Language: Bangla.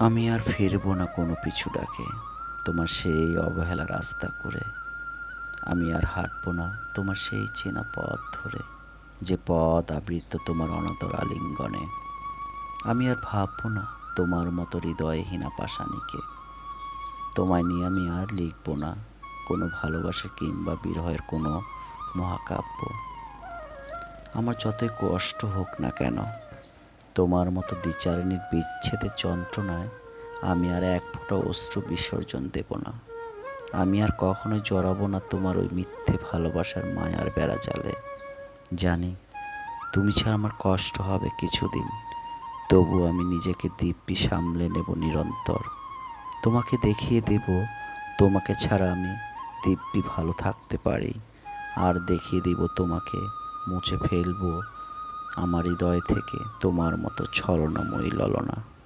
আমি আর ফিরবো না কোনো পিছু ডাকে। তোমার সেই অবহেলা রাস্তা করে। আমি আর হাঁটবো না তোমার সেই চেনা পথ ধরে। যে পথ আবৃত তোমার অনাদর আলিঙ্গনে। আমি আর ভাববো না তোমার মতো হৃদয়হীনা পাষাণীকে। তোমায় নিয়ে আমি আর লিখব না কোনো ভালোবাসা কিংবা বিরহের কোনো মহাকাব্য। আমার যতই কষ্ট হোক না কেন তোমার মতো দ্বিচারিণীর বিচ্ছেদের যন্ত্রণায় আমি আর এক ফোঁটা অশ্রু বিসর্জন দেব না। আমি আর কখনো জড়াবো না তোমার ওই মিথ্যে ভালোবাসার মায়ার বেড়া জালে। জানি, তুমি ছাড়া আমার কষ্ট হবে কিছুদিন। তবু আমি নিজেকে দিব্যি সামলে নেব নিরন্তর। তোমাকে দেখিয়ে দেব, তোমাকে ছাড়া আমি দিব্যি ভালো থাকতে পারি। আর দেখিয়ে দিব তোমাকে, মুছে ফেলব আমার হৃদয় থেকে তোমার মতো ছলনাময়ী ললনা।